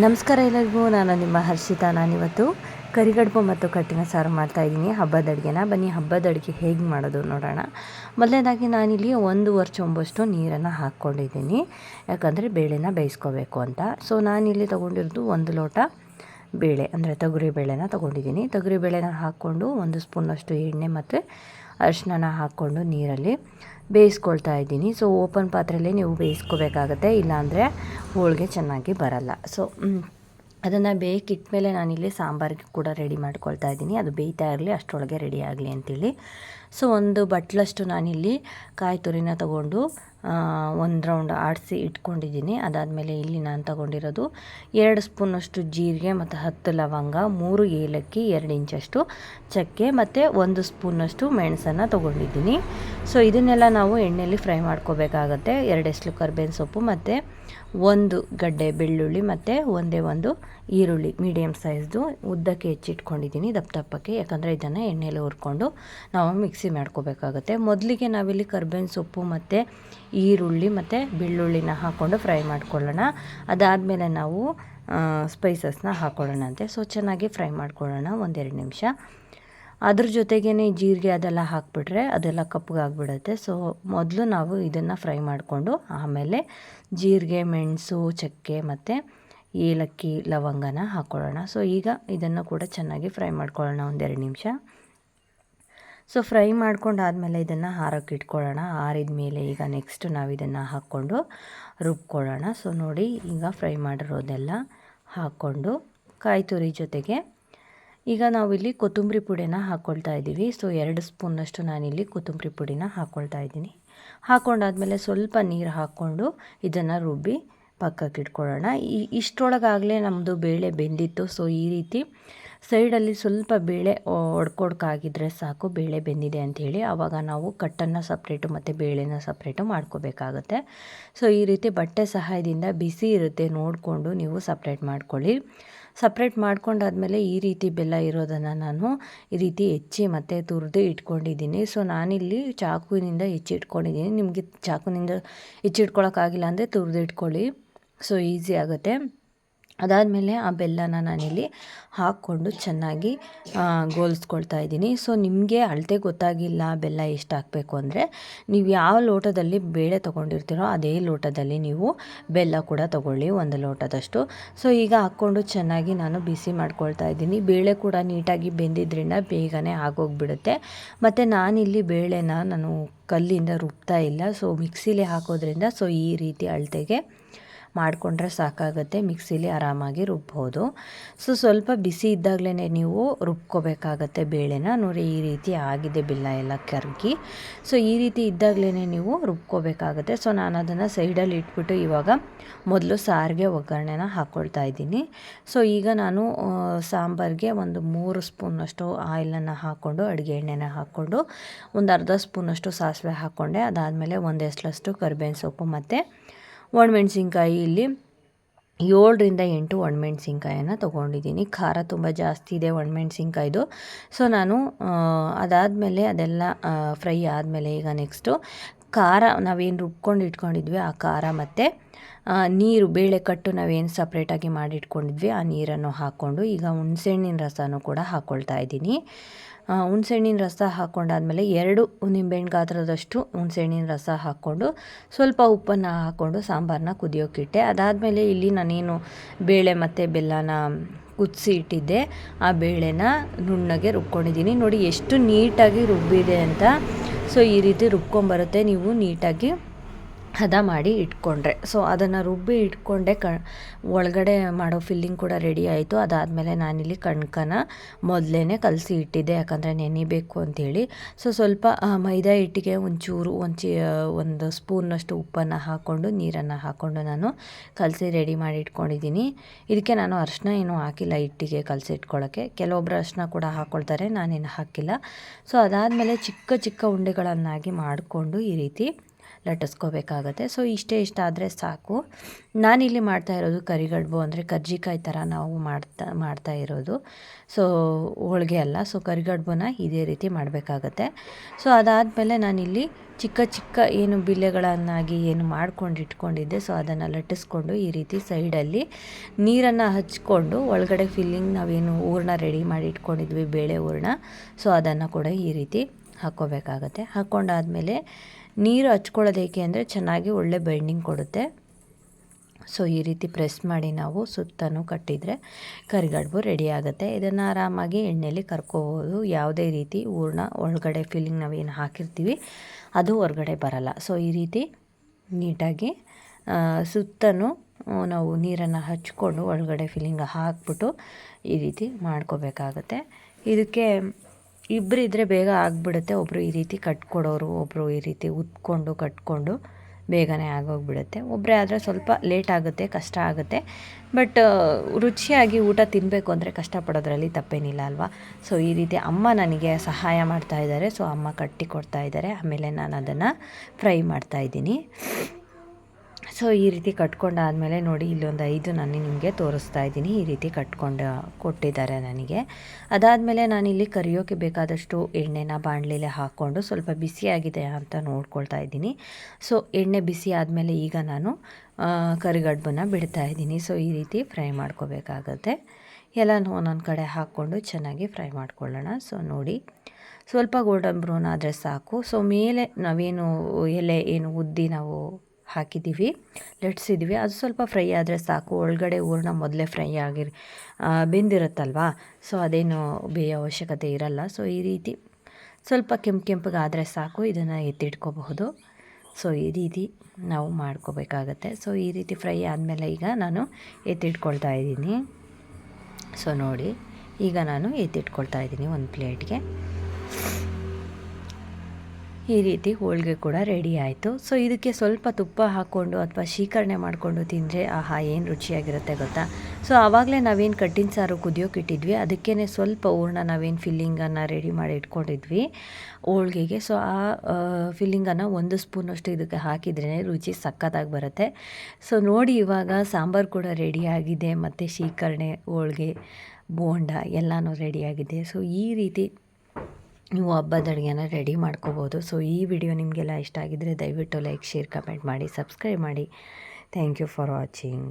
ನಮಸ್ಕಾರ ಎಲ್ಲರಿಗೂ, ನಾನು ನಿಮ್ಮ ಹರ್ಷಿತಾ. ನಾನಿವತ್ತು ಕರಿಗಡುಬು ಮತ್ತು ಕಟ್ಟಿನ ಸಾರು ಮಾಡ್ತಾಯಿದ್ದೀನಿ ಹಬ್ಬದ ಅಡುಗೆನ. ಬನ್ನಿ, ಹಬ್ಬದ ಅಡುಗೆ ಹೇಗೆ ಮಾಡೋದು ನೋಡೋಣ. ಮೊದಲನೇದಾಗಿ ನಾನಿಲ್ಲಿ ಒಂದೂವರೆ ಚೊಂಬಷ್ಟು ನೀರನ್ನು ಹಾಕ್ಕೊಂಡಿದ್ದೀನಿ. ಯಾಕಂದರೆ ಬೇಳೆನ ಬೇಯಿಸ್ಕೋಬೇಕು ಅಂತ. ಸೊ ನಾನಿಲ್ಲಿ ತೊಗೊಂಡಿರೋದು ಒಂದು ಲೋಟ ಬೇಳೆ, ಅಂದರೆ ತೊಗರಿ ಬೇಳೆನ ತೊಗೊಂಡಿದ್ದೀನಿ. ತೊಗರಿ ಬೇಳೆನ ಹಾಕ್ಕೊಂಡು ಒಂದು ಸ್ಪೂನಷ್ಟು ಎಣ್ಣೆ ಮತ್ತು ಅರಿಶಿನ ಹಾಕ್ಕೊಂಡು ನೀರಲ್ಲಿ ಬೇಯಿಸ್ಕೊಳ್ತಾ ಇದ್ದೀನಿ. ಸೊ ಓಪನ್ ಪಾತ್ರೆಯಲ್ಲಿ ನೀವು ಬೇಯಿಸ್ಕೋಬೇಕಾಗತ್ತೆ. ಇಲ್ಲಾಂದರೆ ಹೋಳಿಗೆ ಚೆನ್ನಾಗಿ ಬರಲ್ಲ. ಸೊ ಅದನ್ನು ಬೇಯಕ್ಕಿಟ್ಟ ಮೇಲೆ ನಾನಿಲ್ಲಿ ಸಾಂಬಾರಿಗೆ ಕೂಡ ರೆಡಿ ಮಾಡ್ಕೊಳ್ತಾ ಇದ್ದೀನಿ. ಅದು ಬೇಯ್ತಾ ಇರಲಿ, ಅಷ್ಟರೊಳಗೆ ರೆಡಿ ಆಗಲಿ ಅಂತೇಳಿ. ಸೊ ಒಂದು ಬಟ್ಲಷ್ಟು ನಾನಿಲ್ಲಿ ಕಾಯಿ ತುರಿನ ತೊಗೊಂಡು ಒಂದು ರೌಂಡ್ ಆಡಿಸಿ ಇಟ್ಕೊಂಡಿದ್ದೀನಿ. ಅದಾದಮೇಲೆ ಇಲ್ಲಿ ನಾನು ತಗೊಂಡಿರೋದು ಎರಡು ಸ್ಪೂನಷ್ಟು ಜೀರಿಗೆ ಮತ್ತು ಹತ್ತು ಲವಂಗ, ಮೂರು ಏಲಕ್ಕಿ, ಎರಡು ಇಂಚಷ್ಟು ಚಕ್ಕೆ ಮತ್ತು ಒಂದು ಸ್ಪೂನಷ್ಟು ಮೆಣಸನ್ನು ತೊಗೊಂಡಿದ್ದೀನಿ. ಸೊ ಇದನ್ನೆಲ್ಲ ನಾವು ಎಣ್ಣೆಯಲ್ಲಿ ಫ್ರೈ ಮಾಡ್ಕೋಬೇಕಾಗತ್ತೆ. ಎರಡೆಸ್ಲು ಕರ್ಬೇವಿನ ಸೊಪ್ಪು ಮತ್ತು ಒಂದು ಗಡ್ಡೆ ಬೆಳ್ಳುಳ್ಳಿ ಮತ್ತು ಒಂದೇ ಒಂದು ಈರುಳ್ಳಿ ಮೀಡಿಯಮ್ ಸೈಜ್ದು ಉದ್ದಕ್ಕೆ ಹೆಚ್ಚಿಟ್ಕೊಂಡಿದ್ದೀನಿ ದಪ್ಪ ದಪ್ಪಕ್ಕೆ. ಯಾಕಂದರೆ ಇದನ್ನು ಎಣ್ಣೆಯಲ್ಲಿ ಹುರ್ಕೊಂಡು ನಾವು ಮಿಕ್ಸಿ ಮಾಡ್ಕೋಬೇಕಾಗತ್ತೆ. ಮೊದಲಿಗೆ ನಾವಿಲ್ಲಿ ಕರ್ಬೇವಿನ ಸೊಪ್ಪು ಮತ್ತು ಈರುಳ್ಳಿ ಮತ್ತು ಬೆಳ್ಳುಳ್ಳಿನ ಹಾಕ್ಕೊಂಡು ಫ್ರೈ ಮಾಡ್ಕೊಳ್ಳೋಣ. ಅದಾದಮೇಲೆ ನಾವು ಸ್ಪೈಸಸ್ನ ಹಾಕ್ಕೊಳ್ಳೋಣ ಅಂತೆ. ಸೊ ಚೆನ್ನಾಗಿ ಫ್ರೈ ಮಾಡ್ಕೊಳ್ಳೋಣ ಒಂದೆರಡು ನಿಮಿಷ. ಅದ್ರ ಜೊತೆಗೇ ಜೀರಿಗೆ ಅದೆಲ್ಲ ಹಾಕ್ಬಿಟ್ರೆ ಅದೆಲ್ಲ ಕಪ್ಪಗಾಗ್ಬಿಡುತ್ತೆ. ಸೊ ಮೊದಲು ನಾವು ಇದನ್ನು ಫ್ರೈ ಮಾಡಿಕೊಂಡು ಆಮೇಲೆ ಜೀರಿಗೆ, ಮೆಣಸು, ಚಕ್ಕೆ ಮತ್ತು ಏಲಕ್ಕಿ, ಲವಂಗನ ಹಾಕ್ಕೊಳ್ಳೋಣ ಸೊ ಈಗ ಇದನ್ನು ಕೂಡ ಚೆನ್ನಾಗಿ ಫ್ರೈ ಮಾಡ್ಕೊಳ್ಳೋಣ ಒಂದೆರಡು ನಿಮಿಷ. ಸೊ ಫ್ರೈ ಮಾಡ್ಕೊಂಡಾದಮೇಲೆ ಇದನ್ನು ಹಾರಕ್ಕೆ ಇಟ್ಕೊಳ್ಳೋಣ. ಆರಿದ ಮೇಲೆ ಈಗ ನೆಕ್ಸ್ಟ್ ನಾವು ಇದನ್ನು ಹಾಕ್ಕೊಂಡು ರುಬ್ಕೊಳ್ಳೋಣ. ಸೊ ನೋಡಿ ಈಗ ಫ್ರೈ ಮಾಡಿರೋದೆಲ್ಲ ಹಾಕ್ಕೊಂಡು ಕಾಯಿ ತುರಿ ಜೊತೆಗೆ ಈಗ ನಾವಿಲ್ಲಿ ಕೊತ್ತಂಬರಿ ಪುಡಿನ ಹಾಕ್ಕೊಳ್ತಾ ಇದ್ದೀವಿ. ಸೊ ಎರಡು ಸ್ಪೂನಷ್ಟು ನಾನಿಲ್ಲಿ ಕೊತ್ತಂಬರಿ ಪುಡಿನ ಹಾಕ್ಕೊಳ್ತಾ ಇದ್ದೀನಿ. ಹಾಕ್ಕೊಂಡಾದಮೇಲೆ ಸ್ವಲ್ಪ ನೀರು ಹಾಕ್ಕೊಂಡು ಇದನ್ನು ರುಬ್ಬಿ ಪಕ್ಕಕ್ಕೆ ಇಟ್ಕೊಳ್ಳೋಣ. ಈ, ಇಷ್ಟರೊಳಗಾಗಲೇ ನಮ್ಮದು ಬೇಳೆ ಬೆಂದಿತ್ತು. ಸೊ ಈ ರೀತಿ ಸೈಡಲ್ಲಿ ಸ್ವಲ್ಪ ಬೇಳೆ ಒಡ್ಕೊಡ್ಕಾಗಿದ್ರೆ ಸಾಕು. ಬೇಳೆ ಬೆಂದಿದೆ ಅಂಥೇಳಿ ಆವಾಗ ನಾವು ಕಟ್ಟನ್ನು ಸಪ್ರೇಟು ಮತ್ತು ಬೇಳೆನ ಸಪ್ರೇಟು ಮಾಡ್ಕೋಬೇಕಾಗತ್ತೆ. ಸೊ ಈ ರೀತಿ ಬಟ್ಟೆ ಸಹಾಯದಿಂದ ಬಿಸಿ ಇರುತ್ತೆ ನೋಡಿಕೊಂಡು ನೀವು ಸಪ್ರೇಟ್ ಮಾಡ್ಕೊಳ್ಳಿ. ಸಪ್ರೇಟ್ ಮಾಡ್ಕೊಂಡಾದ್ಮೇಲೆ ಈ ರೀತಿ ಬೆಲ್ಲ ಇರೋದನ್ನು ನಾನು ಈ ರೀತಿ ಹೆಚ್ಚಿ ಮತ್ತು ತುರಿದು ಇಟ್ಕೊಂಡಿದ್ದೀನಿ. ಸೊ, ನಾನಿಲ್ಲಿ ಚಾಕುವಿನಿಂದ ಹೆಚ್ಚಿ ಇಟ್ಕೊಂಡಿದ್ದೀನಿ. ನಿಮಗೆ ಚಾಕುವಿನಿಂದ ಹೆಚ್ಚಿಟ್ಕೊಳ್ಳೋಕ್ಕಾಗಿಲ್ಲ ಅಂದರೆ ತುರಿದು ಇಟ್ಕೊಳ್ಳಿ. ಸೊ, ಈಸಿ ಆಗುತ್ತೆ. ಅದಾದಮೇಲೆ ಆ ಬೆಲ್ಲನ ನಾನಿಲ್ಲಿ ಹಾಕ್ಕೊಂಡು ಚೆನ್ನಾಗಿ ಗೋಲಿಸ್ಕೊಳ್ತಾ ಇದ್ದೀನಿ. ಸೊ, ನಿಮಗೆ ಅಳತೆ ಗೊತ್ತಾಗಿಲ್ಲ, ಬೆಲ್ಲ ಎಷ್ಟು ಹಾಕಬೇಕು ಅಂದರೆ, ನೀವು ಯಾವ ಲೋಟದಲ್ಲಿ ಬೇಳೆ ತೊಗೊಂಡಿರ್ತೀರೋ ಅದೇ ಲೋಟದಲ್ಲಿ ನೀವು ಬೆಲ್ಲ ಕೂಡ ತೊಗೊಳ್ಳಿ, ಒಂದು ಲೋಟದಷ್ಟು. ಸೊ, ಈಗ ಹಾಕ್ಕೊಂಡು ಚೆನ್ನಾಗಿ ನಾನು ಬಿಸಿ ಮಾಡ್ಕೊಳ್ತಾ ಇದ್ದೀನಿ. ಬೇಳೆ ಕೂಡ ನೀಟಾಗಿ ಬೆಂದಿದ್ದರಿಂದ ಬೇಗನೆ ಆಗೋಗ್ಬಿಡುತ್ತೆ. ಮತ್ತು ನಾನಿಲ್ಲಿ ಬೇಳೆನ ನಾನು ಕಲ್ಲಿಂದ ರುಬ್ತಾ ಇಲ್ಲ. ಸೊ, ಮಿಕ್ಸಿಲಿ ಹಾಕೋದ್ರಿಂದ, ಸೊ, ಈ ರೀತಿ ಅಳತೆಗೆ ಮಾಡಿಕೊಂಡ್ರೆ ಸಾಕಾಗುತ್ತೆ. ಮಿಕ್ಸಿಲಿ ಆರಾಮಾಗಿ ರುಬ್ಬೋದು. ಸೊ, ಸ್ವಲ್ಪ ಬಿಸಿ ಇದ್ದಾಗಲೇ ನೀವು ರುಬ್ಕೋಬೇಕಾಗತ್ತೆ ಬೇಳೆನ. ನೋಡಿ, ಈ ರೀತಿ ಆಗಿದೆ ಬೆಲ್ಲ ಎಲ್ಲ ಕರ್ಗಿ. ಸೊ, ಈ ರೀತಿ ಇದ್ದಾಗಲೇ ನೀವು ರುಬ್ಕೋಬೇಕಾಗತ್ತೆ. ಸೊ ನಾನು ಅದನ್ನು ಸೈಡಲ್ಲಿ ಇಟ್ಬಿಟ್ಟು ಇವಾಗ ಮೊದಲು ಸಾರಿಗೆ ಒಗ್ಗರಣೆನ ಹಾಕ್ಕೊಳ್ತಾ ಇದ್ದೀನಿ. ಸೊ, ಈಗ ನಾನು ಸಾಂಬಾರಿಗೆ ಒಂದು ಮೂರು ಸ್ಪೂನಷ್ಟು ಆಯಿಲನ್ನು ಹಾಕ್ಕೊಂಡು, ಅಡುಗೆ ಎಣ್ಣೆನ ಹಾಕ್ಕೊಂಡು, ಒಂದು ಅರ್ಧ ಸ್ಪೂನಷ್ಟು ಸಾಸಿವೆ ಹಾಕ್ಕೊಂಡೆ ಅದಾದಮೇಲೆ ಒಂದು ಎಸ್ಲಷ್ಟು ಕರಿಬೇವಿನ ಸೊಪ್ಪು ಮತ್ತು ಒಣಮೆಣ್ಸಿನ್ಕಾಯಿ ಇಲ್ಲಿ ಏಳರಿಂದ ಎಂಟು ಒಣಮೆಣ್ಸಿನ್ಕಾಯನ್ನು ತೊಗೊಂಡಿದ್ದೀನಿ. ಖಾರ ತುಂಬ ಜಾಸ್ತಿ ಇದೆ ಒಣಮೆಣ್ಸಿನ್ಕಾಯ್ದು. ಸೊ ನಾನು ಅದಾದಮೇಲೆ ಅದೆಲ್ಲ ಫ್ರೈ ಆದಮೇಲೆ ಈಗ ನೆಕ್ಸ್ಟು ಖಾರ ನಾವೇನು ರುಬ್ಕೊಂಡು ಇಟ್ಕೊಂಡಿದ್ವಿ, ಆ ಖಾರ ಮತ್ತು ನೀರು ಬೇಳೆ ಕಟ್ಟು ನಾವೇನು ಸಪ್ರೇಟಾಗಿ ಮಾಡಿಟ್ಕೊಂಡಿದ್ವಿ, ಆ ನೀರನ್ನು ಹಾಕ್ಕೊಂಡು ಈಗ ಹುಣಸೆಹಣ್ಣಿನ ರಸನೂ ಕೂಡ ಹಾಕ್ಕೊಳ್ತಾ ಇದ್ದೀನಿ. ಹುಣ್ಸೆಹಣ್ಣಿನ ರಸ ಹಾಕ್ಕೊಂಡಾದಮೇಲೆ ಎರಡು ನಿಂಬೆಹಣ್ಣು ಗಾತ್ರದಷ್ಟು ಹುಣ್ಸೆಹಣ್ಣಿನ ರಸ ಹಾಕ್ಕೊಂಡು ಸ್ವಲ್ಪ ಉಪ್ಪನ್ನು ಹಾಕ್ಕೊಂಡು ಸಾಂಬಾರನ್ನ ಕುದಿಯೋಕ್ಕಿಟ್ಟೆ ಅದಾದಮೇಲೆ ಇಲ್ಲಿ ನಾನೇನು ಬೇಳೆ ಮತ್ತು ಬೆಲ್ಲನ ಕುದಿಸಿ ಇಟ್ಟಿದ್ದೆ, ಆ ಬೇಳೆನ ನುಣ್ಣಗೆ ರುಬ್ಕೊಂಡಿದ್ದೀನಿ. ನೋಡಿ ಎಷ್ಟು ನೀಟಾಗಿ ರುಬ್ಬಿದೆ ಅಂತ. ಸೊ ಈ ರೀತಿ ರುಬ್ಕೊಂಬರುತ್ತೆ ನೀವು ನೀಟಾಗಿ. ಹದ ಮಾಡಿ ಇಟ್ಕೊಂಡ್ರೆ. ಸೊ ಅದನ್ನು ರುಬ್ಬಿ ಇಟ್ಕೊಂಡೆ ಕ, ಒಳಗಡೆ ಮಾಡೋ ಫಿಲ್ಲಿಂಗ್ ಕೂಡ ರೆಡಿ ಆಯಿತು. ಅದಾದಮೇಲೆ ನಾನಿಲ್ಲಿ ಕಣ್ಕನ ಮೊದಲೇ ಕಲಸಿ ಇಟ್ಟಿದ್ದೆ. ಯಾಕಂದರೆ ನೆನಿಬೇಕು ಅಂಥೇಳಿ ಸೊ ಸ್ವಲ್ಪ ಮೈದಾ ಹಿಟ್ಟಿಗೆ ಒಂಚೂರು, ಒಂದು ಒಂದು ಸ್ಪೂನ್ನಷ್ಟು ಉಪ್ಪನ್ನು ಹಾಕ್ಕೊಂಡು ನೀರನ್ನು ಹಾಕ್ಕೊಂಡು ನಾನು ಕಲಸಿ ರೆಡಿ ಮಾಡಿ ಇಟ್ಕೊಂಡಿದ್ದೀನಿ. ಇದಕ್ಕೆ ನಾನು ಅರಿಶಿನ ಏನೂ ಹಾಕಿಲ್ಲ ಹಿಟ್ಟಿಗೆ ಕಲಸಿ ಇಟ್ಕೊಳ್ಳೋಕ್ಕೆ ಕೆಲವೊಬ್ಬರು ಅರಿಶಿನ ಕೂಡ ಹಾಕ್ಕೊಳ್ತಾರೆ ನಾನೇನು ಹಾಕಿಲ್ಲ. ಸೊ ಅದಾದಮೇಲೆ ಚಿಕ್ಕ ಚಿಕ್ಕ ಉಂಡೆಗಳನ್ನಾಗಿ ಮಾಡಿಕೊಂಡು ಈ ರೀತಿ ಲಟ್ಟಿಸ್ಕೋಬೇಕಾಗತ್ತೆ. ಸೊ ಇಷ್ಟೇ ಇಷ್ಟ ಆದರೆ ಸಾಕು. ನಾನಿಲ್ಲಿ ಮಾಡ್ತಾ ಇರೋದು ಕರಿಗಡ್ಬು ಅಂದರೆ ಕರ್ಜಿಕಾಯಿ ಥರ ನಾವು ಮಾಡ್ತಾ ಮಾಡ್ತಾ ಇರೋದು. ಸೊ ಹೋಳಿಗೆ ಅಲ್ಲ. ಸೊ ಕರಿಗಡ್ಬುನ ಇದೇ ರೀತಿ ಮಾಡಬೇಕಾಗತ್ತೆ. ಸೊ ಅದಾದಮೇಲೆ ನಾನಿಲ್ಲಿ ಚಿಕ್ಕ ಚಿಕ್ಕ ಏನು ಬಿಲ್ಲೆಗಳನ್ನಾಗಿ ಏನು ಮಾಡ್ಕೊಂಡು ಇಟ್ಕೊಂಡಿದ್ದೆ. ಸೊ ಅದನ್ನು ಲಟ್ಟಿಸ್ಕೊಂಡು ಈ ರೀತಿ ಸೈಡಲ್ಲಿ ನೀರನ್ನು ಹಚ್ಕೊಂಡು ಒಳಗಡೆ ಫಿಲ್ಲಿಂಗ್ ನಾವೇನು ಹೂರ್ಣ ರೆಡಿ ಮಾಡಿ ಇಟ್ಕೊಂಡಿದ್ವಿ, ಬೇಳೆ ಹೂರ್ಣ ಸೊ ಅದನ್ನು ಕೂಡ ಈ ರೀತಿ ಹಾಕ್ಕೋಬೇಕಾಗತ್ತೆ. ಹಾಕ್ಕೊಂಡಾದಮೇಲೆ ನೀರು ಹಚ್ಕೊಳ್ಳೋದೇಕೆ ಅಂದರೆ ಚೆನ್ನಾಗಿ ಒಳ್ಳೆ ಬೈಂಡಿಂಗ್ ಕೊಡುತ್ತೆ. ಸೊ ಈ ರೀತಿ ಪ್ರೆಸ್ ಮಾಡಿ ನಾವು ಸುತ್ತನೂ ಕಟ್ಟಿದರೆ ಕರಿಗಡುಬು ರೆಡಿ ಆಗುತ್ತೆ. ಇದನ್ನು ಆರಾಮಾಗಿ ಎಣ್ಣೆಯಲ್ಲಿ ಕರ್ಕೋಬೋದು. ಯಾವುದೇ ರೀತಿ ಹೂರ್ಣ ಒಳಗಡೆ ಫಿಲ್ಲಿಂಗ್ ನಾವೇನು ಹಾಕಿರ್ತೀವಿ, ಅದು ಹೊರಗಡೆ ಬರಲ್ಲ. ಸೊ ಈ ರೀತಿ ನೀಟಾಗಿ ಸುತ್ತನೂ ನಾವು ನೀರನ್ನು ಹಚ್ಕೊಂಡು ಒಳಗಡೆ ಫಿಲ್ಲಿಂಗ್ ಹಾಕ್ಬಿಟ್ಟು ಈ ರೀತಿ ಮಾಡ್ಕೋಬೇಕಾಗತ್ತೆ. ಇದಕ್ಕೆ ಇಬ್ಬರಿದ್ದರೆ ಬೇಗ ಆಗಿಬಿಡುತ್ತೆ. ಒಬ್ಬರು ಈ ರೀತಿ ಕಟ್ಕೊಡೋರು ಒಬ್ಬರು ಈ ರೀತಿ ಉತ್ಕೊಂಡು ಕಟ್ಕೊಂಡು ಬೇಗನೆ ಆಗೋಗ್ಬಿಡುತ್ತೆ. ಒಬ್ಬರೇ ಆದರೆ ಸ್ವಲ್ಪ ಲೇಟ್ ಆಗುತ್ತೆ, ಕಷ್ಟ ಆಗುತ್ತೆ. ಬಟ್ ರುಚಿಯಾಗಿ ಊಟ ತಿನ್ನಬೇಕು ಅಂದರೆ ಕಷ್ಟಪಡೋದ್ರಲ್ಲಿ ತಪ್ಪೇನಿಲ್ಲ ಅಲ್ವಾ? ಸೊ ಈ ರೀತಿ ಅಮ್ಮ ನನಗೆ ಸಹಾಯ ಮಾಡ್ತಾ ಇದ್ದಾರೆ. ಸೊ ಅಮ್ಮ ಕಟ್ಟಿ ಕೊಡ್ತಾ ಇದ್ದಾರೆ. ಆಮೇಲೆ ನಾನು ಅದನ್ನು ಫ್ರೈ ಮಾಡ್ತಾ ಇದ್ದೀನಿ. ಸೊ ಈ ರೀತಿ ಕಟ್ಕೊಂಡಾದಮೇಲೆ ನೋಡಿ, ಇಲ್ಲೊಂದು ಐದು ನಾನು ನಿಮಗೆ ತೋರಿಸ್ತಾ ಇದ್ದೀನಿ. ಈ ರೀತಿ ಕಟ್ಕೊಂಡು, ಕೊಟ್ಟಿದ್ದಾರೆ ನನಗೆ. ಅದಾದಮೇಲೆ ನಾನಿಲ್ಲಿ ಕರಿಯೋಕ್ಕೆ ಬೇಕಾದಷ್ಟು ಎಣ್ಣೆನ ಬಾಣಲೆಲೆ ಹಾಕ್ಕೊಂಡು ಸ್ವಲ್ಪ ಬಿಸಿಯಾಗಿದೆ ಅಂತ ನೋಡ್ಕೊಳ್ತಾ ಇದ್ದೀನಿ. ಸೊ ಎಣ್ಣೆ ಬಿಸಿ ಆದಮೇಲೆ ಈಗ ನಾನು ಕರಿಗಡ್ಬನ್ನು ಬಿಡ್ತಾ ಇದ್ದೀನಿ. ಸೊ ಈ ರೀತಿ ಫ್ರೈ ಮಾಡ್ಕೋಬೇಕಾಗತ್ತೆ. ಎಲ್ಲನೂ ಒಂದೊಂದು ಕಡೆ ಹಾಕ್ಕೊಂಡು ಚೆನ್ನಾಗಿ ಫ್ರೈ ಮಾಡ್ಕೊಳ್ಳೋಣ. ಸೊ ನೋಡಿ, ಸ್ವಲ್ಪ ಗೋಲ್ಡನ್ ಬ್ರೌನ್ ಆದರೆ ಸಾಕು. ಸೊ ಮೇಲೆ ನಾವೇನು ಎಲೆ ಏನು ಉದ್ದಿ ನಾವು ಹಾಕಿದ್ದೀವಿ. ಲಟ್ಸಿದ್ದೀವಿ ಅದು ಸ್ವಲ್ಪ ಫ್ರೈ ಆದರೆ ಸಾಕು. ಒಳಗಡೆ ಹೂರ್ಣ ಮೊದಲೇ ಫ್ರೈ ಆಗಿರ್ ಬೆಂದಿರುತ್ತಲ್ವಾ? ಸೊ ಅದೇನು ಬೇಯೋ ಅವಶ್ಯಕತೆ ಇರಲ್ಲ. ಸೊ ಈ ರೀತಿ ಸ್ವಲ್ಪ ಕೆಂಪು ಕೆಂಪಗಾದರೆ ಸಾಕು. ಇದನ್ನು ಎತ್ತಿಟ್ಕೋಬಹುದು. ಸೊ ಈ ರೀತಿ ನಾವು ಮಾಡ್ಕೋಬೇಕಾಗತ್ತೆ. ಸೊ ಈ ರೀತಿ ಫ್ರೈ ಆದಮೇಲೆ ಈಗ ನಾನು ಎತ್ತಿಟ್ಕೊಳ್ತಾ ಇದ್ದೀನಿ. ಸೊ ನೋಡಿ. ಈಗ ನಾನು ಎತ್ತಿಟ್ಕೊಳ್ತಾ ಇದ್ದೀನಿ ಒಂದು ಪ್ಲೇಟ್ಗೆ ಈ ರೀತಿ ಹೋಳಿಗೆ ಕೂಡ ರೆಡಿ ಆಯಿತು. ಸೊ ಇದಕ್ಕೆ ಸ್ವಲ್ಪ ತುಪ್ಪ ಹಾಕ್ಕೊಂಡು ಅಥವಾ ಶೀಕರಣೆ ಮಾಡಿಕೊಂಡು ತಿಂದರೆ ಆಹಾ, ಏನು ರುಚಿಯಾಗಿರುತ್ತೆ ಗೊತ್ತಾ? ಸೊ ಆವಾಗಲೇ ನಾವೇನು ಕಟ್ಟಿನ ಸಾರು ಕುದಿಯೋಕೆ ಇಟ್ಟಿದ್ವಿ. ಅದಕ್ಕೇ ಸ್ವಲ್ಪ ಹೂರ್ಣ ನಾವೇನು ಫಿಲ್ಲಿಂಗನ್ನು ರೆಡಿ ಮಾಡಿ ಇಟ್ಕೊಂಡಿದ್ವಿ ಹೋಳಿಗೆಗೆ. ಸೊ ಆ ಫಿಲ್ಲಿಂಗನ್ನು ಒಂದು ಸ್ಪೂನಷ್ಟು ಇದಕ್ಕೆ ಹಾಕಿದ್ರೇ ರುಚಿ ಸಕ್ಕತ್ತಾಗಿ ಬರುತ್ತೆ. ಸೊ ನೋಡಿ ಇವಾಗ ಸಾಂಬಾರು ಕೂಡ ರೆಡಿಯಾಗಿದೆ ಮತ್ತು ಶೀಕರಣೆ, ಹೋಳಿಗೆ, ಬೋಂಡ ಎಲ್ಲನೂ ರೆಡಿಯಾಗಿದೆ ಸೊ ಈ ರೀತಿ ನೀವು ಹಬ್ಬದ ಅಡುಗೆನ ರೆಡಿ ಮಾಡ್ಕೋಬೋದು. ಸೊ ಈ ವಿಡಿಯೋ ನಿಮಗೆಲ್ಲ ಇಷ್ಟ ಆಗಿದ್ದರೆ ದಯವಿಟ್ಟು ಲೈಕ್ ಶೇರ್ ಕಮೆಂಟ್ ಮಾಡಿ ಸಬ್ಸ್ಕ್ರೈಬ್ ಮಾಡಿ. Thank you for watching